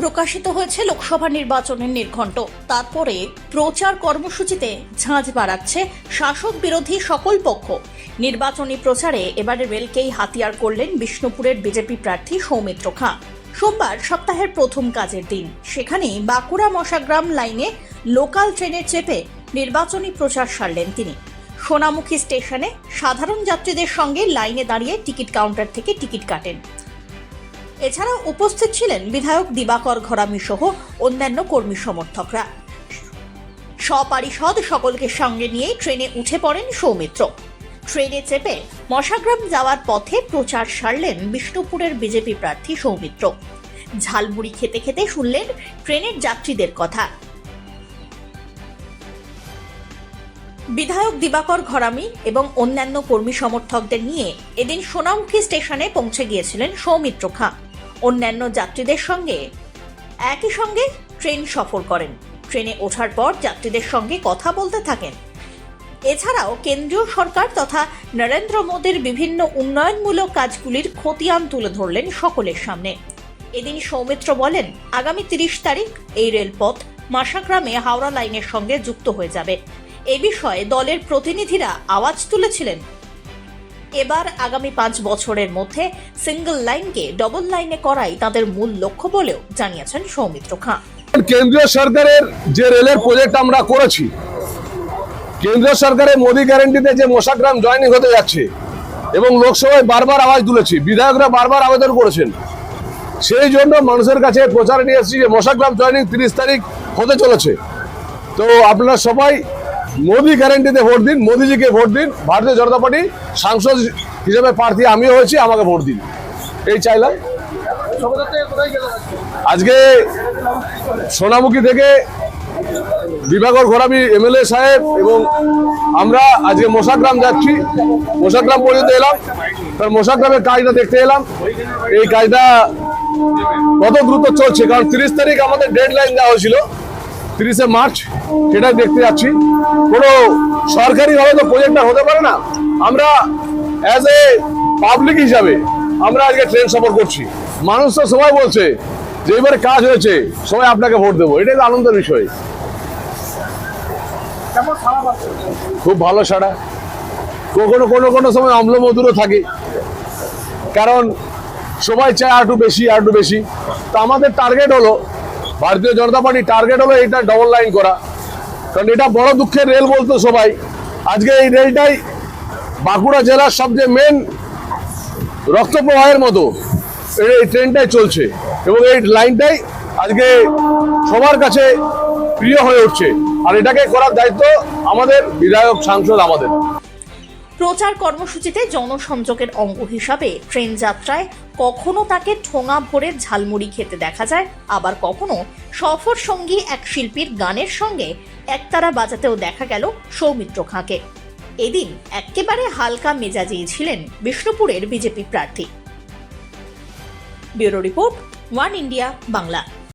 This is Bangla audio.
প্রকাশিত হয়েছে লোকসভা নির্বাচনের নির্ঘণ্ট। তারপরে প্রচার কর্মসূচিতে ঝাঁঝ বাড়াচ্ছে শাসক বিরোধী সকল পক্ষ। নির্বাচনী প্রচারে এবারে রেলকেই হাতিয়ার করলেন বিষ্ণুপুরের বিজেপি প্রার্থী সৌমিত্র খাঁ। সোমবার সপ্তাহের প্রথম কাজের দিন। সেখানেই বাঁকুড়া মশাগ্রাম লাইনে লোকাল ট্রেনে চেপে নির্বাচনী প্রচার সারলেন তিনি। সোনামুখী স্টেশনে সাধারণ যাত্রীদের সঙ্গে লাইনে দাঁড়িয়ে টিকিট কাউন্টার থেকে টিকিট কাটেন। এছাড়াও উপস্থিত ছিলেন বিধায়ক দিবাকর ঘরামি সহ অন্যান্য কর্মী সমর্থকরা। সপারিষদ সকলকে সঙ্গে নিয়ে ট্রেনে উঠে পড়েন সৌমিত্র। ট্রেনে চেপে মশাগ্রাম যাওয়ার পথে প্রচার সারলেন বিষ্ণুপুরের বিজেপি প্রার্থী সৌমিত্র। ঝালমুড়ি খেতে খেতে শুনলেন ট্রেনের যাত্রীদের কথা। বিধায়ক দিবাকর ঘরামি এবং অন্যান্য কর্মী সমর্থকদের নিয়ে এদিন সোনামুখী স্টেশনে পৌঁছে গিয়েছিলেন সৌমিত্র খাঁ। অন্যান্য যাত্রীদের সঙ্গে। একই সঙ্গে ট্রেন সফর করেন। ট্রেনে ওঠার পর যাত্রীদের সঙ্গে কথা বলতে থাকেন। এছাড়াও কেন্দ্রীয় সরকার তথা নরেন্দ্র মোদীর বিভিন্ন উন্নয়নমূলক কাজগুলির খতিয়ান তুলে ধরলেন সকলের সামনে। এদিন সৌমিত্র বলেন, আগামী তিরিশ তারিখ এই রেলপথ মাসাগ্রামে হাওড়া লাইনের সঙ্গে যুক্ত হয়ে যাবে। এ বিষয়ে দলের প্রতিনিধিরা আওয়াজ তুলেছিলেন। এবার আগামী পাঁচ বছরের মধ্যে সিঙ্গল লাইনকে ডবল লাইনে করাই তাদের মূল লক্ষ্য বলেও জানিয়েছেন সৌমিত্র খাঁ। কেন্দ্রীয় সরকারের যে রেলের প্রজেক্ট আমরা করেছি, কেন্দ্রীয় সরকারের মোদী গ্যারেন্টিতে যে মশাগ্রাম জয়নিং হতে যাচ্ছে এবং লোকসভায় বারবার আওয়াজ তুলেছি, বিধায়করা বারবার আবেদন করেছেন, সেই জন্য মানুষের কাছে প্রচার নিয়ে এসেছি যে মশাগ্রাম জয়নিং তিরিশ তারিখ হতে চলেছে। তো আপনারা সবাই মোদী গ্যারেন্টিতে ভোট দিন, মোদিজিকে ভোট দিন, ভারতীয় জনতা পার্টি সাংসদ হিসেবে প্রার্থী আমিও হয়েছি, আমাকে ভোট দিন। এই চাইলাম। আজকে সোনামুখী থেকে বিভাগর ঘোরাবি এমএলএ সাহেব এবং আমরা আজকে মশাগ্রাম যাচ্ছি। মশাগ্রাম পর্যন্ত এলাম। তার মশাগ্রামের কাজটা দেখতে এলাম। এই কাজটা কত দ্রুত চলছে? কারণ তিরিশ তারিখ আমাদের ডেড লাইন দেওয়া হয়েছিল। তিরিশে মার্চ সেটা দেখতে যাচ্ছি। কোনো সরকারিভাবে তো প্রজেক্টটা হতে পারে না। আমরা অ্যাজ এ পাবলিক হিসাবে আমরা আজকে ট্রেন সফর করছি। মানুষ তো সবাই বলছে যে এবারে কাজ হয়েছে, সবাই আপনাকে ভোট দেবো। এটাই তো আনন্দের বিষয়। খুব ভালো সাড়া। কখনো কোনো কোনো সময় অম্ল মধুরও থাকে। কারণ সবাই চায় আর একটু বেশি, আর একটু বেশি। তো আমাদের টার্গেট হলো ভারতীয় জনতা পার্টির টার্গেট হলো এটা ডবল লাইন করা। কারণ এটা বড় দুঃখের রেল বলতো সবাই। আজকে এই রেলটাই বাঁকুড়া জেলার সবচেয়ে মেন রক্ত প্রবাহের মতো এই ট্রেনটাই চলছে। এবং এই লাইনটাই আজকে সবার কাছে প্রিয় হয়ে উঠছে। আর এটাকে করার দায়িত্ব আমাদের বিধায়ক, সাংসদ আমাদের। প্রচার কর্মসূচিতে জনসংযোগের অঙ্গ হিসাবে ট্রেন যাত্রায় কখনো তাকে ঠোঙা ভরে ঝালমুড়ি খেতে দেখা যায়, আবার কখনো সফর সঙ্গী এক শিল্পীর গানের সঙ্গে একতারা বাজাতেও দেখা গেল সৌমিত্র খাঁকে। এদিন একেবারে হালকা মেজাজেই ছিলেন বিষ্ণুপুরের বিজেপি প্রার্থী। Bureau report, one India, Bangla.